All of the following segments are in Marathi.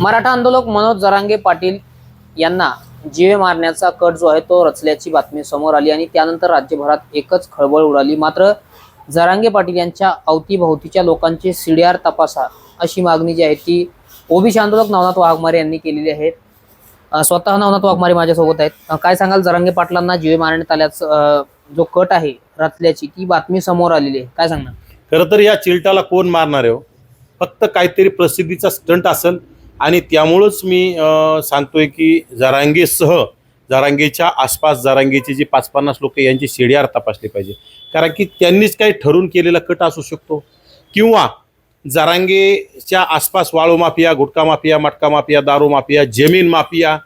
मराठा आंदोलक मनोज जरांगे पाटील यांना जीवे मारण्याचा कट जो आहे तो रचल्याची बातमी समोर आली आणि त्यानंतर राज्यभरात एकच खळबळ उडाली. मात्र जरांगे पाटील यांच्या अवतीभोवतीच्या लोकांची सीडीआर तपासा अशी मागणी जी आहे ती ओबीसी आंदोलक नवनाथ वाघमारे यांनी केलेली आहे. स्वतः नवनाथ वाघमारे माझ्यासोबत आहेत. काय सांगाल जरांगे पाटलांना जीवे मारण्यात आल्याचं जो कट आहे रचल्याची ती बातमी समोर आलेली आहे. काय सांगणार? खरं तर या चिलटाला कोण मारणार आहे हो? फक्त काहीतरी प्रसिद्धीचा स्टंट असेल. आणि त्यामुळंच मी सांगतोय की जरांगेसह जरांगेच्या आसपास जरांगेचे जे पाच पन्नास लोक यांची शेडियार तपासली पाहिजे. कारण की त्यांनीच काही ठरून केलेला कट असू शकतो. किंवा जरांगेच्या आसपास वाळू माफिया गुटखा माफिया मटका माफिया दारू माफिया जमीन माफिया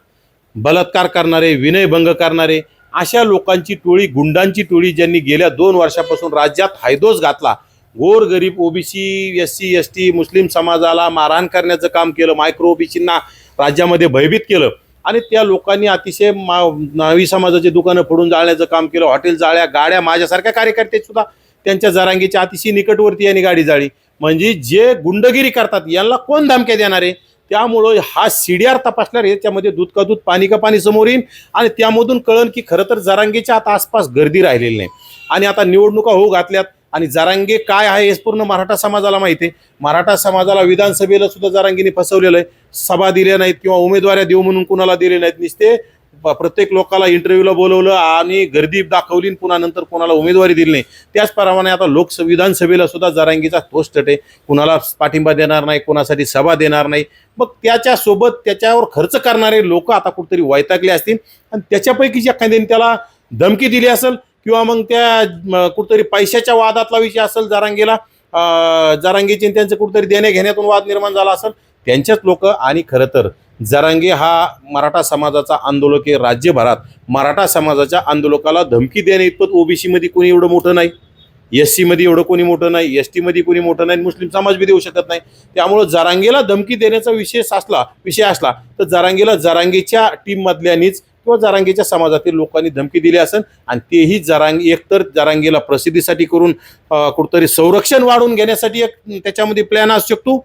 बलात्कार करणारे विनयभंग करणारे अशा लोकांची टोळी गुंडांची टोळी ज्यांनी गेल्या दोन वर्षापासून राज्यात हायदोस घातला गोर गरीब OBC S C S T मुस्लिम समाजाला मारहाण करण्याचं काम केलं मायक्रो ओबीसींना राज्यामध्ये भयभीत केलं. आणि त्या लोकांनी अतिशय मा नावी समाजाची दुकानं फोडून जाळण्याचं काम केलं हॉटेल जाळ्या गाड्या माझ्यासारख्या कार्यकर्ते सुद्धा त्यांच्या जरांगीच्या अतिशय निकटवर्ती यांनी गाडी जाळी. म्हणजे जे गुंडगिरी करतात यांना कोण धमक्या देणार आहे? त्यामुळं हा सी डी आर तपासणार याच्यामध्ये दूध का दूध पाणी का पाणी समोर येईल आणि त्यामधून कळण की खरं तर जरांगेच्या आता आसपास गर्दी राहिलेली नाही. आणि आता निवडणुका होऊ घातल्यात आणि जारांगे काय आहे हे पूर्ण मराठा समाजाला माहिती आहे. मराठा समाजाला विधानसभेला सुद्धा जारांगीने फसवलेलं आहे. सभा दिल्या नाहीत किंवा उमेदवाऱ्या देऊ म्हणून कुणाला दिले नाहीत. नुसते प्रत्येक लोकाला इंटरव्ह्यूला बोलवलं आणि गर्दी दाखवली पुन्हा नंतर कोणाला उमेदवारी दिली नाही. त्याचप्रमाणे आता लोकसभा विधानसभेला सुद्धा जारांगीचा तोच आहे कुणाला पाठिंबा देणार नाही कोणासाठी सभा देणार नाही. मग त्याच्यासोबत त्याच्यावर खर्च करणारे लोक आता कुठेतरी वैतागले असतील. आणि त्याच्यापैकी ज्या एखाद्याने त्याला धमकी दिली असेल किंवा मग त्या कुठतरी पैशाच्या वादातला विषय असेल जारांगीला अं, त्यांचं कुठतरी देणे घेण्यातून वाद निर्माण झाला असेल त्यांच्याच लोक आणि खरं तर जरांगे हा मराठा समाजाचा आंदोलक आहे राज्यभरात मराठा समाजाच्या आंदोलकाला धमकी देणे इतपत ओबीसीमध्ये कोणी एवढं मोठं नाही. एस सीमध्ये एवढं कोणी मोठं नाही एस टीमध्ये कोणी मोठं नाही मुस्लिम समाज बी देऊ शकत नाही. त्यामुळं जरांगेला धमकी देण्याचा विषय असला विषय असला तर जरांगेला जरांगेच्या टीममधल्यानीच किंवा जरांगेच्या समाजातील लोकांनी धमकी दिली असेल आणि तेही जरांगी एकतर जरांगेला प्रसिद्धीसाठी करून कुठतरी कुठंतरी संरक्षण वाढवून घेण्यासाठी एक त्याच्यामध्ये प्लॅन असू शकतो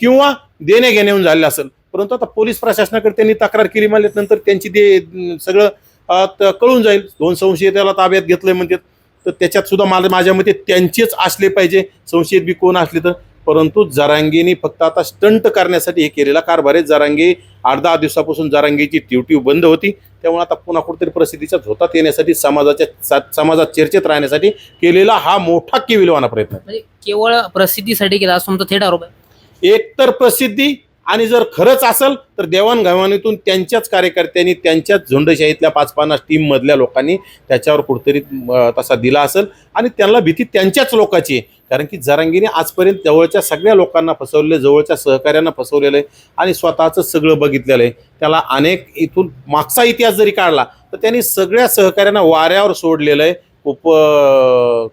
किंवा देण्या घेण्याहून झालेलं असेल. परंतु आता पोलीस प्रशासनाकडे त्यांनी तक्रार केली म्हणल्यानंतर त्यांची ते सगळं कळून जाईल. दोन संशयित त्याला ताब्यात घेतलंय म्हणतात. तर त्याच्यात सुद्धा मला माझ्या मते त्यांचेच असले पाहिजे. संशयित बी कोण असले तर. परंतु जरांगीने फक्त आता स्टंट करण्यासाठी हे केलेला कारभार आहे. जरांगे आठ दहा दिवसापासून जरांगीची ट्यूट्यू बंद होती. त्यामुळे आता पुन्हा कुठेतरी प्रसिद्धीच्या झोतात येण्यासाठी समाजाच्या समाजात चर्चेत राहण्यासाठी केलेला हा मोठा केविलवाना प्रयत्न. म्हणजे केवळ प्रसिद्धीसाठी केला असं तुमचा थेट आरोप आहे? एकतर प्रसिद्धी आणि जर खरंच असेल तर देवाणघेवाणीतून त्यांच्याच कार्यकर्त्यांनी त्यांच्याच झुंडशाहीतल्या पाच पन्नास टीममधल्या लोकांनी त्याच्यावर कुठेतरी तसा दिला असेल. आणि त्यांना भीती त्यांच्याच लोकांची आहे. कारण की जरांगीने आजपर्यंत जवळच्या सगळ्या लोकांना फसवलेलं आहे, जवळच्या सहकाऱ्यांना फसवलेलं आहे आणि स्वतःचं सगळं बघितलेलं आहे. त्याला अनेक इथून मागचा इतिहास जरी काढला तर त्यांनी सगळ्या सहकाऱ्यांना वाऱ्यावर सोडलेलं आहे. कोप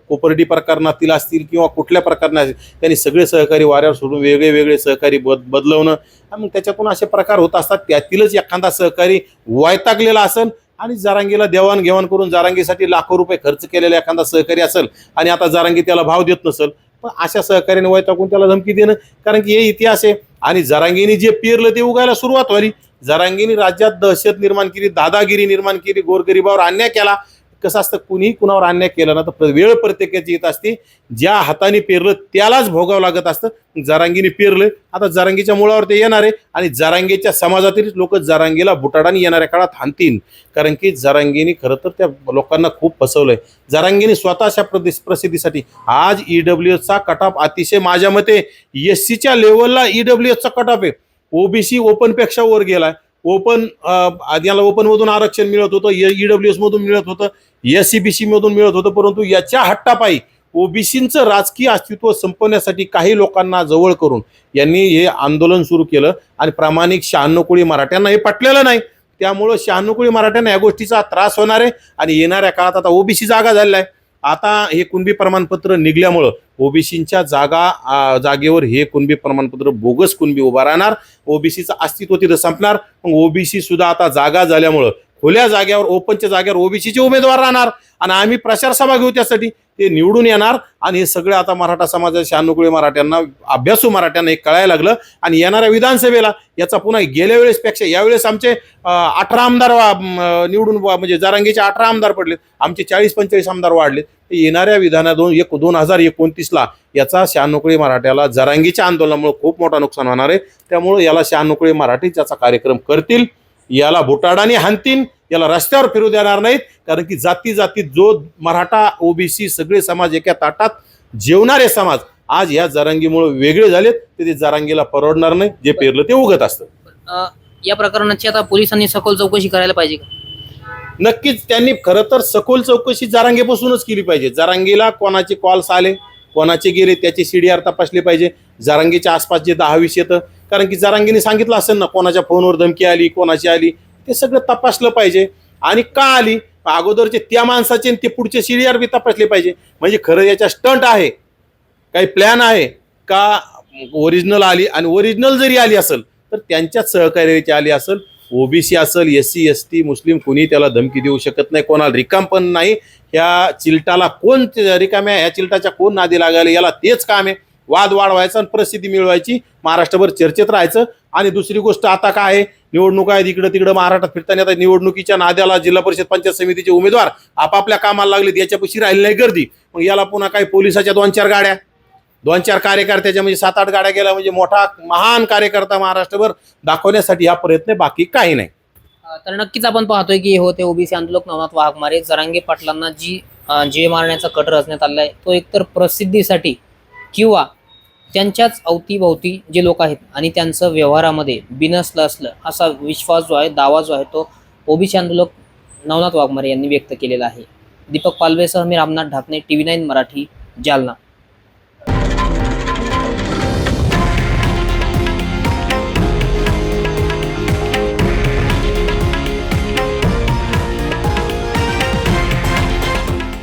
कोपर्डी प्रकरणातील असतील किंवा कुठल्या प्रकरणात त्यांनी सगळे सहकारी वाऱ्यावर सोडून वेगळे वेगळे सहकारी बद बदलवणं. आणि मग त्याच्यातून असे प्रकार होत असतात त्यातीलच एखादा सहकारी वायतागलेला असेल आणि जारांगीला देवाणघेवाण करून जारांगीसाठी लाखो रुपये खर्च केलेला एखादा सहकारी असेल आणि आता जारांगी त्याला भाव देत नसेल पण अशा सहकार्याने वैतागून त्याला धमकी देणं कारण की हे इतिहास आहे. आणि जरांगीने जे पेरलं ते उगायला सुरुवात व्हावी जरांगीने राज्यात दहशत निर्माण केली दादागिरी निर्माण केली गोरगरिबावर अन्याय केला. कसं असतं कुणीही कुणावर अन्याय केला ना तर प्र- वेळ प्रत्येकाची येत असते. ज्या हाताने पेरलं त्यालाच भोगावं लागत असतं. जरांगीने पेरलं आता जरांगीच्या मुळावर ते येणार आहे आणि जरांगीच्या समाजातील लोक जरांगीला बुटाडाने येणाऱ्या काळात हाणतील. कारण की जरांगीने खरं तर त्या लोकांना खूप फसवलंय. जरांगीने स्वतःच्या प्रदेश प्रसिद्धीसाठी आज ईडब्ल्यू कट ऑफ अतिशय माझ्या मते एस सीच्या लेवलला ईडब्ल्यू कट ऑफ आहे. ओबीसी ओपनपेक्षा वर गेलाय. ओपन याला ओपनमधून आरक्षण मिळत होतं ईडब्ल्यू एसमधून मिळत होतं एस सी बी सीमधून मिळत होतं परंतु याच्या हट्टापायी ओबीसींचं राजकीय अस्तित्व संपवण्यासाठी काही लोकांना जवळ करून यांनी हे आंदोलन सुरू केलं आणि प्रामाणिक शहाण्णव कोळी मराठ्यांना हे पटलेलं नाही. त्यामुळं शहाण्णव कोळी मराठ्यांना या गोष्टीचा त्रास होणार आहे आणि येणाऱ्या काळात आता ओबीसी जागा झालेला आहे. आता हे कुणबी प्रमाणपत्र निघल्यामुळं ओबीसीच्या जागा जागेवर हे कुणबी प्रमाणपत्र बोगस कुणबी उभा राहणार ओबीसीचं अस्तित्व तिथं संपणार. मग ओबीसी सुद्धा आता जागा झाल्यामुळं खुल्या जाग्यावर ओपनच्या जाग्यावर ओबीसीचे उमेदवार राहणार आणि आम्ही प्रचार सभा घेऊ त्यासाठी. ते निवडून येणार आणि हे सगळे आता मराठा समाजाच्या शहाण्णवकुळे मराठ्यांना अभ्यासू मराठ्यांना एक कळायला लागलं. आणि येणाऱ्या विधानसभेला याचा पुन्हा गेल्या वेळेसपेक्षा यावेळेस आमचे अठरा आमदार वा- निवडून म्हणजे जरांगीचे अठरा आमदार पडलेत. आमचे चाळीस पंचेचाळीस आमदार वाढलेत. ते येणाऱ्या विधाना दोन एक दोन हजार एकोणतीसला याचा शहाण्णवकुळे मराठ्याला जरांगीच्या आंदोलनामुळे खूप मोठा नुकसान होणार आहे. त्यामुळे याला शहाण्णवकुळे मराठीच याचा कार्यक्रम करतील. याला बुटाडाने हाणतील याला रस्त्यावर फिरू देणार नाहीत. कारण की जाती जातीत जो मराठा ओबीसी सगळे समाज एका ताटात जेवणारे समाज आज या जरांगीमुळे वेगळे झालेत ते ते जरांगीला परवडणार नाही. जे पेरलं ते उगत असतं. या प्रकरणाची आता पोलिसांनी सखोल चौकशी करायला पाहिजे का? नक्कीच त्यांनी खरं तर सखोल चौकशी जारांगेपासूनच केली पाहिजे. जारांगीला कोणाचे कॉल्स आले? कोणाचे गेले शिडी आर तपासले पाहिजे. जारांगीच्या आसपास जे दहा वीस येतं कारण की जारांगीने सांगितलं असेल ना कोणाच्या फोनवर धमकी आली कोणाची आली ते सगळं तपासलं पाहिजे. आणि का आली? अगोदरचे त्या माणसाचे आणि ते पुढचे सीडीआर बी तपासले पाहिजे. म्हणजे खरं याच्या स्टंट आहे. काही प्लॅन आहे का ओरिजिनल आली आणि ओरिजिनल जरी आली असेल तर त्यांच्याच सहकार्याची आली असेल ओबीसी असेल एस सी एस टी मुस्लिम कोणी त्याला धमकी देऊ शकत नाही कोणाला रिकाम पण नाही. ह्या चिलटाला कोण रिकाम्या ह्या चिलटाच्या कोण नादी लागायला? याला तेच काम आहे. वाद वाढवायचा आणि प्रसिद्धी मिळवायची. महाराष्ट्रभर चर्चेत राहायचं. आणि दुसरी गोष्ट आता काय आहे? निवडणूक आहेत इकडं तिकडं महाराष्ट्रात फिरताना आता निवडणुकीच्या नाद्याला जिल्हा परिषद पंचायत समितीचे उमेदवार आपापल्या कामाला लागलेत. याच्यापाशी राहिली नाही गर्दी. मग याला पुन्हा काही पोलिसाच्या दोन चार गाड्या. दोन चार कार्यकर्त्याच्या म्हणजे सात आठ गाड्या गेल्या म्हणजे मोठा महान कार्यकर्ता महाराष्ट्रभर दाखवण्यासाठी हा प्रयत्न बाकी काही नाही. तर नक्कीच आपण पाहतोय की हे होते ओबीसी आंदोलक नवनाथ वाघमारे. जरांगे पाटलांना जी जीव जे मारण्याचा कट रचण्यात आलाय तो एकतर प्रसिद्धीसाठी किंवा त्यांच्याच अवतीभोवती जे लोक आहेत आणि त्यांचं व्यवहारामध्ये बिनसलं असलं असा विश्वास जो आहे दावा जो आहे तो ओबीसी आंदोलक नवनाथ वाघमारे यांनी व्यक्त केलेला आहे. दीपक पालवेसह मी Ramnath Dhakne T V nine Marathi Jalna.